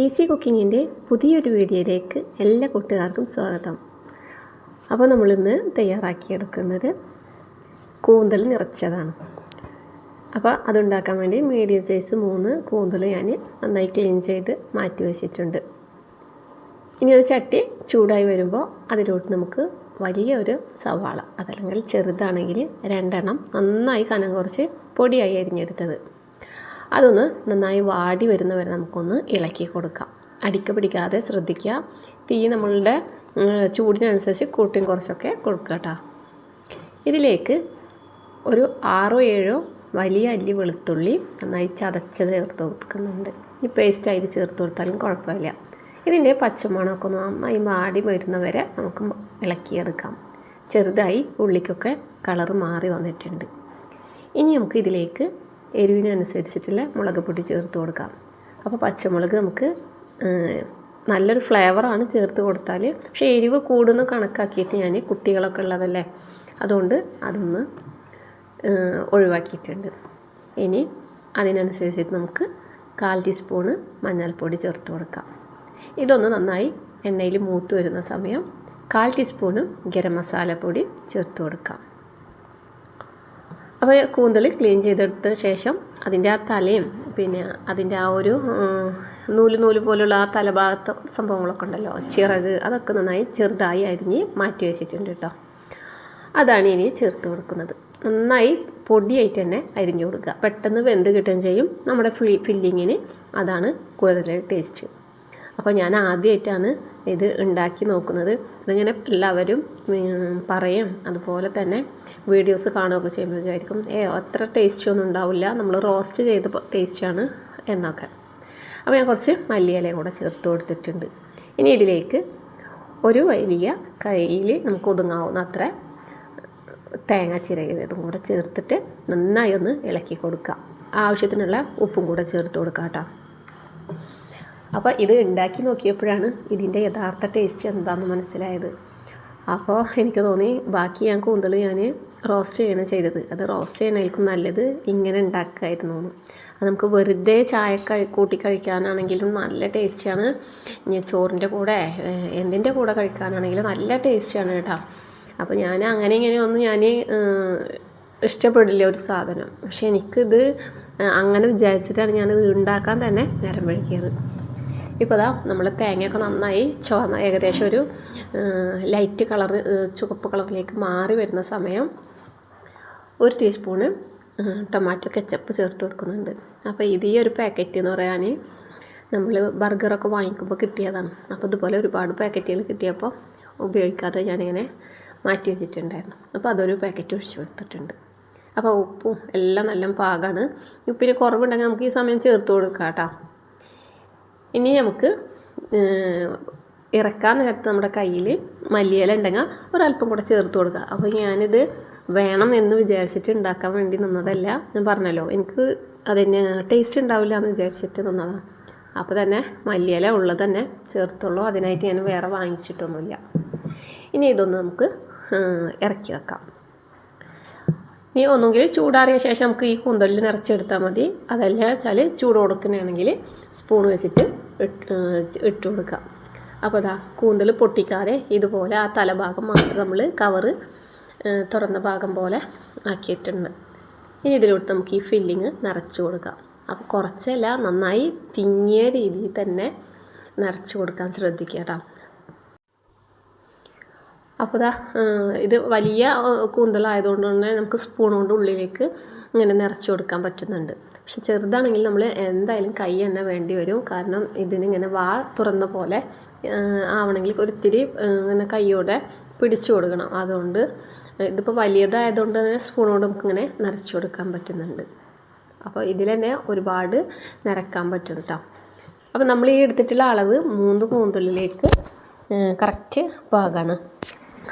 Easy കുക്കിങ്ങിന്റെ പുതിയൊരു വീഡിയോയിലേക്ക് എല്ലാ കൂട്ടുകാർക്കും സ്വാഗതം. അപ്പോൾ നമ്മളിന്ന് തയ്യാറാക്കിയെടുക്കുന്നത് കൂന്തൽ നിറച്ചതാണ്. അപ്പോൾ അതുണ്ടാക്കാൻ വേണ്ടി മീഡിയം സൈസ് മൂന്ന് കൂന്തൽ ഞാൻ നന്നായി ക്ലീൻ ചെയ്ത് മാറ്റി വെച്ചിട്ടുണ്ട്. ഇനി ഒരു ചട്ടി ചൂടായി വരുമ്പോൾ അതിലോട്ട് നമുക്ക് വലിയ ഒരു സവാള അതല്ലെങ്കിൽ ചെറുതാണെങ്കിൽ രണ്ടെണ്ണം നന്നായി കനം കുറച്ച് പൊടിയായി അരിഞ്ഞെടുത്തത്. അതൊന്ന് നന്നായി വാടി വരുന്നവരെ നമുക്കൊന്ന് ഇളക്കി കൊടുക്കാം. അടിക്ക പിടിക്കാതെ ശ്രദ്ധിക്കുക. തീ നമ്മളുടെ ചൂടിനനുസരിച്ച് കൂട്ടിയും കുറച്ചൊക്കെ കൊടുക്കുക കേട്ടോ. ഇതിലേക്ക് ഒരു ആറോ ഏഴോ വലിയ അല്ലി വെളുത്തുള്ളി നന്നായി ചതച്ചത് ചേർത്ത് കൊടുക്കുന്നുണ്ട്. ഈ പേസ്റ്റ് അതിൽ ചേർത്ത് കൊടുത്താലും കുഴപ്പമില്ല. ഇതിന്റെ പച്ചമണമൊക്കെ ഒന്ന് നന്നായി വാടി വരുന്നവരെ നമുക്ക് ഇളക്കിയെടുക്കാം. ചെറുതായി ഉള്ളിക്കൊക്കെ കളർ മാറി വന്നിട്ടുണ്ട്. ഇനി നമുക്ക് ഇതിലേക്ക് എരിവിനനുസരിച്ചിട്ടുള്ള മുളക് പൊടി ചേർത്ത് കൊടുക്കാം. അപ്പോൾ പച്ചമുളക് നമുക്ക് നല്ലൊരു ഫ്ലേവറാണ് ചേർത്ത് കൊടുത്താൽ പക്ഷേ എരിവ് കൂടുന്ന കണക്കാക്കിയിട്ട് ഞാൻ കുട്ടികളൊക്കെ ഉള്ളതല്ലേ? അതുകൊണ്ട് അതൊന്ന് ഒഴിവാക്കിയിട്ടുണ്ട്. ഇനി അതിനനുസരിച്ചിട്ട് നമുക്ക് കാൽ ടീസ്പൂണ് മഞ്ഞൾപ്പൊടി ചേർത്ത് കൊടുക്കാം. ഇതൊന്ന് നന്നായി എണ്ണയിൽ മൂത്ത് വരുന്ന സമയം കാൽ ടീസ്പൂണ് ഗരം മസാലപ്പൊടി ചേർത്ത് കൊടുക്കാം. അപ്പോൾ കൂന്തൽ ക്ലീൻ ചെയ്തെടുത്ത ശേഷം അതിന്റെ ആ തലയും പിന്നെ അതിന്റെ ആ ഒരു നൂൽ നൂൽ പോലുള്ള ആ തലഭാഗത്ത് സംഭവങ്ങളൊക്കെ ഉണ്ടല്ലോ ചിറക് അതൊക്കെ നന്നായി ചെറുതായി അരിഞ്ഞ് മാറ്റി വെച്ചിട്ടുണ്ട് കേട്ടോ. അതാണ് ഇനി ചേർത്ത് കൊടുക്കുന്നത്. നന്നായി പൊടിയായിട്ട് തന്നെ അരിഞ്ഞു കൊടുക്കുക. പെട്ടെന്ന് വെന്ത് കിട്ടുകയും ചെയ്യും. നമ്മുടെ ഫിൽ ഫില്ലിങ്ങിന് അതാണ് കൂടുതൽ ടേസ്റ്റ്. അപ്പോൾ ഞാൻ ആദ്യമായിട്ടാണ് ഇത് ഉണ്ടാക്കി നോക്കുന്നത്. ഇതിങ്ങനെ എല്ലാവരും പറയും. അതുപോലെ തന്നെ വീഡിയോസ് കാണുകയൊക്കെ ചെയ്യുമ്പോൾ വിചാരിക്കും. ഏ അത്ര ടേസ്റ്റ് ഒന്നും ഉണ്ടാവില്ല. നമ്മൾ റോസ്റ്റ് ചെയ്ത ടേസ്റ്റാണ് എന്നൊക്കെ. അപ്പോൾ ഞാൻ കുറച്ച് മല്ലിയിലയും കൂടെ ചേർത്ത് കൊടുത്തിട്ടുണ്ട്. ഇനി ഇതിലേക്ക് ഒരു വലിയ കയ്യിൽ നമുക്ക് ഒതുങ്ങാവുന്ന അത്ര തേങ്ങ ചിരകിയതും കൂടെ ചേർത്തിട്ട് നന്നായി ഒന്ന് ഇളക്കി കൊടുക്കുക. ആവശ്യത്തിനുള്ള ഉപ്പും കൂടെ ചേർത്ത് കൊടുക്കുക കേട്ടോ. അപ്പോൾ ഇത് ഉണ്ടാക്കി നോക്കിയപ്പോഴാണ് ഇതിന്റെ യഥാർത്ഥ ടേസ്റ്റ് എന്താണെന്ന് മനസ്സിലായത്. അപ്പോൾ എനിക്ക് തോന്നി ബാക്കി ഞാൻ കൂന്തൽ ഞാൻ റോസ്റ്റ് ചെയ്യണം ചെയ്തത്. അത് റോസ്റ്റ് ചെയ്യണേൽക്കും നല്ലത് ഇങ്ങനെ ഉണ്ടാക്കായിരുന്നു അത് നമുക്ക് വെറുതെ ചായ കൂട്ടി കഴിക്കാനാണെങ്കിലും നല്ല ടേസ്റ്റിയാണ്. ചോറിന്റെ കൂടെ എന്തിന്റെ കൂടെ കഴിക്കാനാണെങ്കിലും നല്ല ടേസ്റ്റിയാണ് കേട്ടോ. അപ്പോൾ ഞാൻ അങ്ങനെ ഇങ്ങനെ ഒന്നും ഞാൻ ഇഷ്ടപ്പെടില്ല ഒരു സാധനം. പക്ഷെ എനിക്കിത് അങ്ങനെ വിചാരിച്ചിട്ടാണ് ഞാനിത് ഉണ്ടാക്കാൻ തന്നെ നേരം വഴുകിയത് ഇപ്പോൾ ദാ നമ്മൾ തേങ്ങയൊക്കെ നന്നായി ചുവന്ന ഏകദേശം ഒരു ലൈറ്റ് കളറ് ചുവപ്പ് കളറിലേക്ക് മാറി വരുന്ന സമയം. ഒരു ടീസ്പൂണ് ടൊമാറ്റോ കെച്ചപ്പ് ചേർത്ത് കൊടുക്കുന്നുണ്ട്. അപ്പോൾ ഇത് ഈ ഒരു പാക്കറ്റ് എന്ന് പറയാൻ നമ്മൾ ബർഗറൊക്കെ വാങ്ങിക്കുമ്പോൾ കിട്ടിയതാണ്. അപ്പോൾ ഇതുപോലെ ഒരുപാട് പാക്കറ്റുകൾ കിട്ടിയപ്പോൾ ഉപയോഗിക്കാതെ ഞാനിങ്ങനെ മാറ്റി വെച്ചിട്ടുണ്ടായിരുന്നു. അപ്പോൾ അതൊരു പാക്കറ്റ് ഒഴിച്ചു കൊടുത്തിട്ടുണ്ട്. അപ്പോൾ ഉപ്പും എല്ലാം നല്ല പാകമാണ് ഉപ്പിന് കുറവുണ്ടെങ്കിൽ നമുക്ക് ഈ സമയം ചേർത്ത് കൊടുക്കാം കേട്ടോ. ഇനി നമുക്ക് ഇറക്കാൻ നേരത്ത് നമ്മുടെ കയ്യിൽ മല്ലിയില ഉണ്ടെങ്കിൽ ഒരല്പം കൂടെ ചേർത്ത് കൊടുക്കുക. അപ്പോൾ ഞാനിത് വേണം എന്ന് വിചാരിച്ചിട്ട് ഉണ്ടാക്കാൻ വേണ്ടി നിന്നതല്ല. ഞാൻ പറഞ്ഞല്ലോ എനിക്ക് അതിന് ടേസ്റ്റ് ഉണ്ടാവില്ല എന്ന് വിചാരിച്ചിട്ട് നിന്നതാണ് അപ്പോൾ തന്നെ മല്ലിയില ഉള്ളത് തന്നെ ചേർത്തുള്ളൂ. അതിനായിട്ട് ഞാൻ വേറെ വാങ്ങിച്ചിട്ടൊന്നുമില്ല. ഇനി ഇതൊന്ന് നമുക്ക് ഇറക്കി വെക്കാം. ഇനി ഒന്നുകിൽ ചൂടാറിയ ശേഷം നമുക്ക് ഈ കൂന്തലിൽ നിറച്ചെടുത്താൽ മതി. അതല്ല വെച്ചാൽ ചൂട് കൊടുക്കണമെങ്കിൽ സ്പൂൺ വെച്ചിട്ട് ഇട്ട് ഇട്ട് കൊടുക്കുക. അപ്പോൾ അതാ കൂന്തൽ പൊട്ടിക്കാതെ ഇതുപോലെ ആ തലഭാഗം മാത്രം നമ്മൾ കവറ് തുറന്ന ഭാഗം പോലെ ആക്കിയിട്ടുണ്ട്. ഇനി ഇതിലോട്ട് നമുക്ക് ഈ ഫില്ലിങ് നിറച്ച് കൊടുക്കാം. അപ്പോൾ കുറച്ചല്ല നന്നായി തിങ്ങിയ രീതിയിൽ തന്നെ നിറച്ച് കൊടുക്കാൻ ശ്രദ്ധിക്കുക കേട്ടോ. അപ്പോൾ ദാ ഇത് വലിയ കൂന്തലായതുകൊണ്ട് തന്നെ നമുക്ക് സ്പൂൺ കൊണ്ട് ഉള്ളിലേക്ക് ഇങ്ങനെ നിറച്ച് കൊടുക്കാൻ പറ്റുന്നുണ്ട്. പക്ഷെ ചെറുതാണെങ്കിൽ നമ്മൾ എന്തായാലും കൈ തന്നെ വേണ്ടി വരും. കാരണം ഇതിനിങ്ങനെ വാ തുറന്ന പോലെ ആവണമെങ്കിൽ ഒരിത്തിരി ഇങ്ങനെ കൈയോടെ പിടിച്ചു കൊടുക്കണം. അതുകൊണ്ട് ഇതിപ്പോൾ വലിയതായതുകൊണ്ട് തന്നെ സ്പൂണോട് നമുക്ക് നമുക്കിങ്ങനെ നിറച്ചു കൊടുക്കാൻ പറ്റുന്നുണ്ട്. അപ്പോൾ ഇതിൽ തന്നെ ഒരുപാട് നിറക്കാൻ പറ്റും കേട്ടോ അപ്പോൾ നമ്മൾ ഈ എടുത്തിട്ടുള്ള അളവ് മൂന്ന് കൂന്തുള്ളിലേക്ക് കറക്റ്റ് പാകമാണ്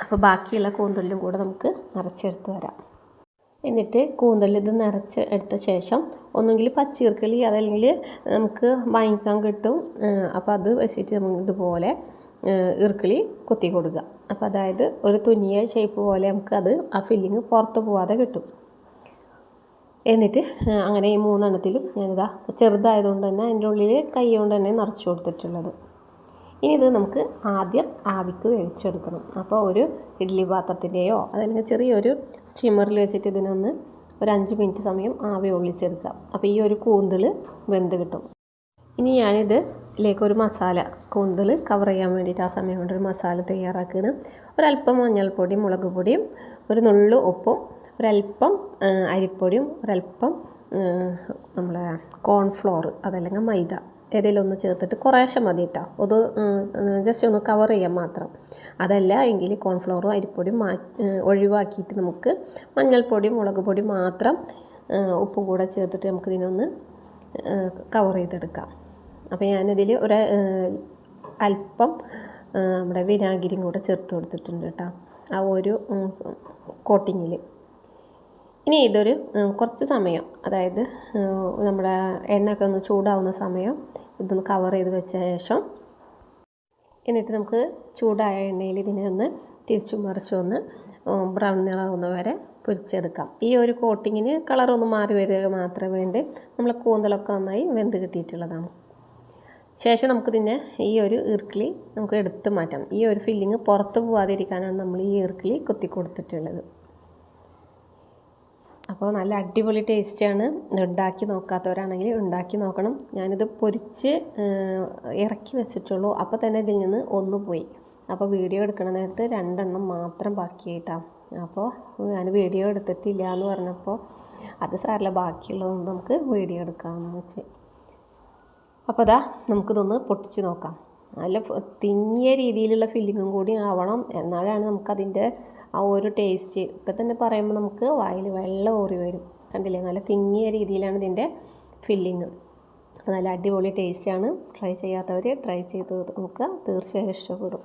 അപ്പോൾ ബാക്കിയുള്ള കൂന്തുള്ളിലും കൂടെ നമുക്ക് നിറച്ചെടുത്ത് വരാം. എന്നിട്ട് കൂന്തൽ ഇത് നിറച്ച് എടുത്ത ശേഷം ഒന്നുകിൽ പച്ചീർക്കിളി അതല്ലെങ്കിൽ നമുക്ക് വാങ്ങിക്കാൻ കിട്ടും. അപ്പോൾ അത് വെച്ചിട്ട് നമുക്ക് ഇതുപോലെ ഇറുക്കിളി കുത്തി കൊടുക്കുക. അപ്പോൾ അതായത് ഒരു തുന്നിയ ഷേപ്പ് പോലെ നമുക്ക് അത് ആ ഫില്ലിങ് പുറത്ത് പോവാതെ കിട്ടും. എന്നിട്ട് അങ്ങനെ ഈ മൂന്നെണ്ണത്തിലും ഞാനിതാ ചെറുതായതുകൊണ്ട് തന്നെ അതിന്റെ ഉള്ളിൽ കൈ കൊണ്ട് തന്നെ നിറച്ച് കൊടുത്തിട്ടുള്ളത്. ഇനി ഇത് നമുക്ക് ആദ്യം ആവിക്ക് വേവിച്ചെടുക്കണം. അപ്പോൾ ഒരു ഇഡ്ഡലി പാത്രത്തിന്റെയോ അതല്ലെങ്കിൽ ചെറിയൊരു സ്റ്റീമറിൽ വെച്ചിട്ട് ഇതിനൊന്ന് ഒരു അഞ്ച് മിനിറ്റ് സമയം ആവി ഒള്ളിച്ചെടുക്കുക. അപ്പോൾ ഈ ഒരു കൂന്തൽ വെന്ത് കിട്ടും. ഇനി ഞാനിത് ഇതിലേക്ക് ഒരു മസാല കൂന്തൽ കവർ ചെയ്യാൻ വേണ്ടിയിട്ട് ആ സമയം കൊണ്ടൊരു മസാല തയ്യാറാക്കുകയാണ്. ഒരല്പം മഞ്ഞൾപ്പൊടിയും മുളക് പൊടിയും ഒരു നുള്ളു ഉപ്പും ഒരല്പം അരിപ്പൊടിയും ഒരല്പം നമ്മളെ കോൺഫ്ലോർ അതല്ലെങ്കിൽ മൈദ. ഏതെങ്കിലും ഒന്ന് ചേർത്തിട്ട് കുറേശ്ശെ മതി കേട്ടോ അത് ജസ്റ്റ് ഒന്ന് കവർ ചെയ്യാൻ മാത്രം. അതല്ല എങ്കിൽ കോൺഫ്ലോറും അരിപ്പൊടിയും മാ ഒഴിവാക്കിയിട്ട് നമുക്ക് മഞ്ഞൾപ്പൊടിയും മുളക് പൊടി മാത്രം ഉപ്പും കൂടെ ചേർത്തിട്ട് നമുക്കിതിനൊന്ന് കവർ ചെയ്തെടുക്കാം. അപ്പോൾ ഞാനിതിൽ ഒരു അല്പം നമ്മുടെ വിനാഗിരിയും കൂടെ ചേർത്ത് കൊടുത്തിട്ടുണ്ട് കേട്ടോ ആ ഒരു കോട്ടിങ്ങിൽ ഇനി ഇതൊരു കുറച്ച് സമയം അതായത് നമ്മുടെ എണ്ണയൊക്കെ ഒന്ന് ചൂടാവുന്ന സമയം ഇതൊന്ന് കവർ ചെയ്ത് വെച്ച ശേഷം എന്നിട്ട് നമുക്ക് ചൂടായ എണ്ണയിൽ ഇതിനെ ഒന്ന് തിരിച്ചു മറിച്ചു ഒന്ന് ബ്രൗൺ നിറാവുന്ന വരെ പൊരിച്ചെടുക്കാം. ഈ ഒരു കോട്ടിങ്ങിന് കളറൊന്ന് മാറി വരിക മാത്രമേ വേണ്ടി. നമ്മൾ കൂന്തലൊക്കെ നന്നായി വെന്ത് കിട്ടിയിട്ടുള്ളതാണ്. ശേഷം നമുക്ക് നമുക്കിതിനെ ഈ ഒരു ഈർക്കിളി നമുക്ക് എടുത്ത് മാറ്റാം. ഈ ഒരു ഫില്ലിങ് പുറത്ത് പോവാതിരിക്കാനാണ് നമ്മൾ ഈ ഈർക്കിളി കുത്തി കൊടുത്തിട്ടുള്ളത്. അപ്പോൾ നല്ല അടിപൊളി ടേസ്റ്റാണ്. ഉണ്ടാക്കി നോക്കാത്തവരാണെങ്കിൽ ഉണ്ടാക്കി നോക്കണം. ഞാനിത് പൊരിച്ച് ഇറക്കി വെച്ചിട്ടുള്ളൂ. അപ്പോൾ തന്നെ ഇതിൽ നിന്ന് ഒന്ന് പോയി. അപ്പോൾ വീഡിയോ എടുക്കണ നേരത്ത് രണ്ടെണ്ണം മാത്രം ബാക്കിയായിട്ടാണ് അപ്പോൾ ഞാൻ വീഡിയോ എടുത്തിട്ടില്ല എന്ന് പറഞ്ഞപ്പോൾ അത് സാറില്ല ബാക്കിയുള്ളതൊന്നും നമുക്ക് വീഡിയോ എടുക്കാമെന്ന് വെച്ച്. അപ്പോൾ അതാ നമുക്കിതൊന്ന് പൊട്ടിച്ച് നോക്കാം. നല്ല തിങ്ങിയ രീതിയിലുള്ള ഫില്ലിങ്ങും കൂടി ആവണം. എന്നാലാണ് നമുക്കതിന്റെ ആ ഒരു ടേസ്റ്റ് ഇപ്പം തന്നെ പറയുമ്പോൾ നമുക്ക് വായിൽ വെള്ളം ഊറി വരും. കണ്ടില്ലേ? നല്ല തിങ്ങിയ രീതിയിലാണ് ഇതിന്റെ ഫില്ലിങ് നല്ല അടിപൊളി ടേസ്റ്റാണ് ട്രൈ ചെയ്യാത്തവർ ട്രൈ ചെയ്ത് നോക്കുക. തീർച്ചയായും ഇഷ്ടപ്പെടും.